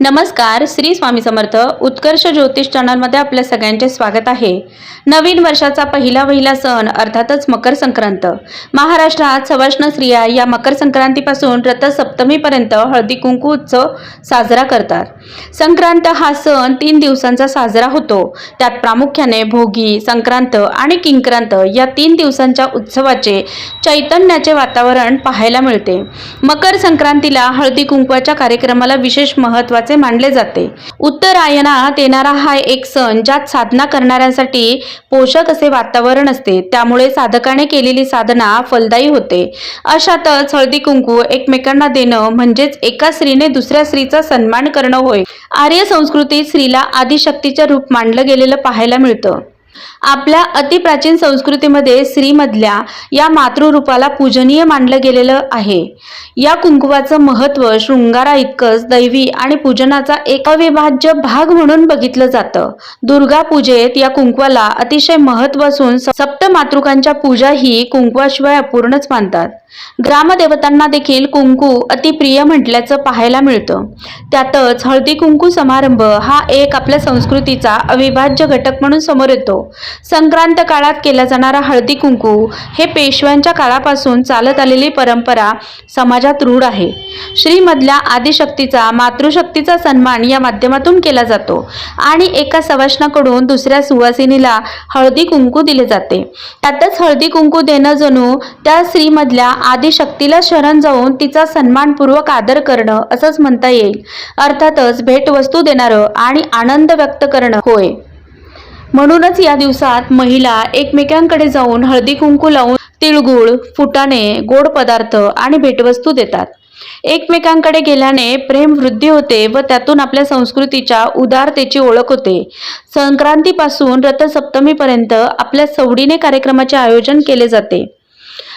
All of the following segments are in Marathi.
नमस्कार श्री स्वामी समर्थ उत्कर्ष ज्योतिष चॅनलमध्ये आपल्या सगळ्यांचे स्वागत आहे. नवीन वर्षाचा पहिला पहिला सण अर्थातच मकर संक्रांत. महाराष्ट्रात सवाष्ण स्त्रिया या मकर संक्रांतीपासून रथसप्तमीपर्यंत हळदी कुंकू उत्सव साजरा करतात. संक्रांत हा सण तीन दिवसांचा साजरा होतो. त्यात प्रामुख्याने भोगी संक्रांत आणि किंक्रांत या तीन दिवसांच्या उत्सवाचे चैतन्याचे वातावरण पाहायला मिळते. मकर संक्रांतीला हळदी कुंकवाच्या कार्यक्रमाला विशेष महत्त्वाचे मानले जाते. उत्तरायणात येणारा हा एक सण ज्यात साधना करणाऱ्यांसाठी पोषक असे वातावरण असते. त्यामुळे साधकाने केलेली साधना फलदायी होते. अशातच हळदी कुंकू एकमेकांना देणं म्हणजेच एका स्त्रीने दुसऱ्या स्त्रीचा सन्मान करणं होय. आर्य संस्कृतीत स्त्रीला आदिशक्तीचे रूप मानलं गेलेलं पाहायला मिळतं. आपल्या अतिप्राचीन संस्कृतीमध्ये स्त्रीमधल्या या मातृरूपाला पूजनीय मानलं गेलेलं आहे. या कुंकुवाचं महत्त्व शृंगारा इतकंच दैवी आणि पूजनाचा एक अविभाज्य भाग म्हणून बघितलं जातं. दुर्गा पूजेत या कुंकवाला अतिशय महत्त्व असून सप्त मातृकांच्या पूजा ही कुंकवाशिवाय अपूर्णच मानतात. ग्रामदेवतांना देखील कुंकू अतिप्रिय म्हटल्याचं पाहायला मिळतं. त्यातच हळदी कुंकू समारंभ हा एक आपल्या संस्कृतीचा अविभाज्य घटक म्हणून समोर येतो. संक्रांत काळात केला जाणारा हळदी कुंकू हे पेशव्यांच्या काळापासून चालत आलेली परंपरा समाजात रूढ आहे. श्रीमधल्या आदिशक्तीचा मातृशक्तीचा सन्मान या माध्यमातून केला जातो आणि एका सवाष्णाकडून दुसऱ्या सुवासिनीला हळदी कुंकू दिले जाते. त्यातच हळदी कुंकू देणं जणू त्या स्त्रीमधल्या आदिशक्तीला शरण जाऊन तिचा सन्मानपूर्वक आदर करणं असंच म्हणता येईल. अर्थातच भेटवस्तू देणारं आणि आनंद व्यक्त करणं होय. म्हणूनच या दिवसात महिला एकमेकांकडे जाऊन हळदी कुंकू लावून तिळगुळ फुटाणे गोड पदार्थ आणि भेटवस्तू देतात. एकमेकांकडे गेल्याने प्रेम वृद्धी होते व त्यातून आपल्या संस्कृतीच्या उदारतेची ओळख होते. संक्रांतीपासून रथसप्तमीपर्यंत आपल्या सवडीने कार्यक्रमाचे आयोजन केले जाते.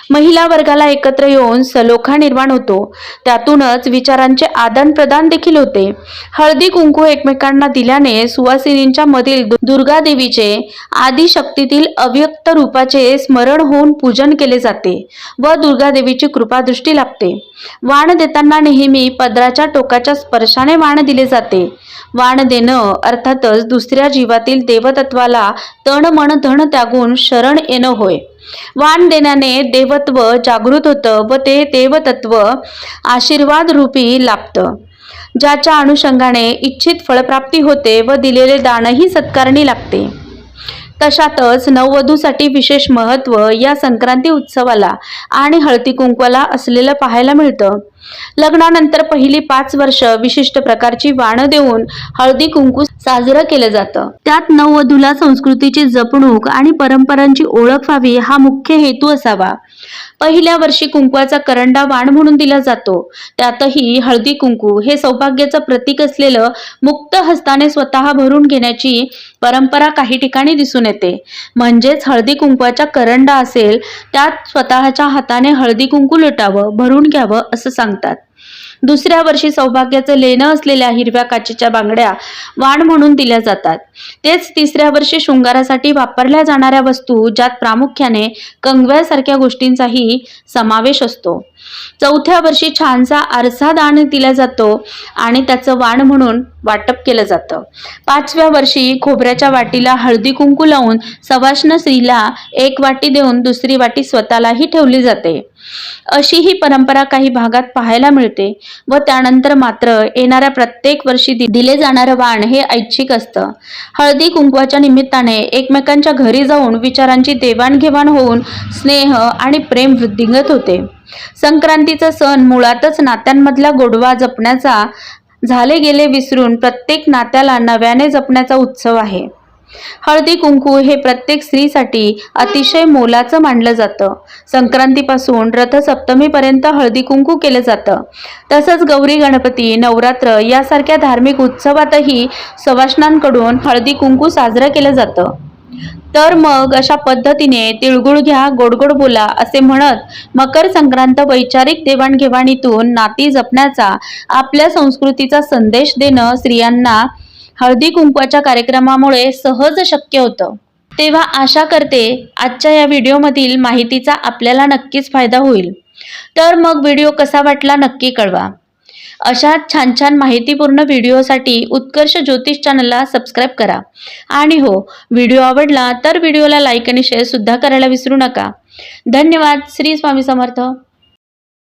महिला वर्गाला एकत्र येऊन सलोखा निर्माण होतो. त्यातूनच विचारांचे आदान प्रदान देखील होते. हळदी कुंकू एकमेकांना दिल्याने सुवासिनींच्या मधील दुर्गा देवीचे आदिशक्तीतील अव्यक्त रूपाचे स्मरण होऊन पूजन केले जाते व दुर्गा देवीची कृपादृष्टी लाभते. वाण देताना नेहमी पदराच्या टोकाच्या स्पर्शाने वाण दिले जाते. वाण देणं अर्थातच दुसऱ्या जीवातील देवतत्वाला तण मन धन त्यागून शरण येणं होय. वाण देण्याने देवत्व जागृत होतं व ते देवतत्व आशीर्वाद रूपी लाभतं. ज्याच्या अनुषंगाने इच्छित फळप्राप्ती होते व दिलेले दानही सत्कारणी लागते. तशातच नववधूसाठी विशेष महत्त्व या संक्रांती उत्सवाला आणि हळदी कुंकवाला असलेलं पाहायला मिळतं. लग्नानंतर पहिली पाच वर्ष विशिष्ट प्रकारची वाणं देऊन हळदी कुंकू साजरं केलं जातं. त्यात नववधूला संस्कृतीची जपणूक आणि परंपरांची ओळख व्हावी हा मुख्य हेतू असावा. पहिल्या वर्षी कुंकवाचा करंडा वाण म्हणून दिला जातो. त्यातही हळदी कुंकू हे सौभाग्याचं प्रतीक असलेलं मुक्त हस्ताने स्वतः भरून घेण्याची परंपरा काही ठिकाणी दिसून येते. म्हणजेच हळदी कुंकवाच्या करंडा असेल त्यात स्वतःच्या हाताने हळदी कुंकू लुटावं भरून घ्यावं असं सांगतात. दुसऱ्या वर्षी सौभाग्याचं लेणं असलेल्या हिरव्या काचेच्या बांगड्या वाण म्हणून दिल्या जातात. तेच तिसऱ्या वर्षी शृंगारासाठी वापरल्या जाणाऱ्या वस्तू ज्यात प्रामुख्याने कंगव्यासारख्या गोष्टींचाही समावेश असतो. चौथ्या वर्षी छानसा आरसा दान दिला जातो आणि त्याचं वाण म्हणून वाटप केलं जातं. पाचव्या वर्षी खोबऱ्याच्या वाटीला हळदी कुंकू लावून सवाष्ण स्त्रीला एक वाटी देऊन दुसरी वाटी स्वतःलाही ठेवली जाते. अशी ही परंपरा काही भागात पाहायला मिळते व त्यानंतर मात्र येणाऱ्या प्रत्येक वर्षी दि- दिले जाणारं वाण हे ऐच्छिक असतं. हळदी कुंकवाच्या निमित्ताने एकमेकांच्या घरी जाऊन विचारांची देवाणघेवाण होऊन स्नेह आणि प्रेम वृद्धिंगत होते. संक्रांतीचा सण मुळातच नात्यांमधला गोडवा जपण्याचा झाले गेले विसरून प्रत्येक नात्याला नव्याने जपण्याचा उत्सव आहे. हळदी कुंकू हे प्रत्येक स्त्रीसाठी अतिशय मोलाचं मानलं जातं. संक्रांतीपासून रथसप्तमीपर्यंत हळदी कुंकू केलं जातं. तसंच गौरी गणपती नवरात्र यासारख्या धार्मिक उत्सवातही सवाशनांकडून हळदी कुंकू साजरं केलं जातं. तर मग अशा पद्धतीने तिळगुळ घ्या गोडगोड बोला असे म्हणत मकर संक्रांत वैचारिक देवाणघेवाणीतून नाती जपण्याचा आपल्या संस्कृतीचा संदेश देणं स्त्रियांना हळदी कुंकवाच्या कार्यक्रमामुळे सहज शक्य होतं. तेव्हा आशा करते आजच्या या व्हिडिओमधील माहितीचा आपल्याला नक्कीच फायदा होईल. तर मग व्हिडिओ कसा वाटला नक्की कळवा. अशा छान छान माहितीपूर्ण व्हिडिओसाठी उत्कर्ष ज्योतिष चॅनलला सबस्क्राईब करा. आणि हो व्हिडिओ आवडला तर व्हिडिओला लाईक आणि शेअरसुद्धा करायला विसरू नका. धन्यवाद. श्री स्वामी समर्थ.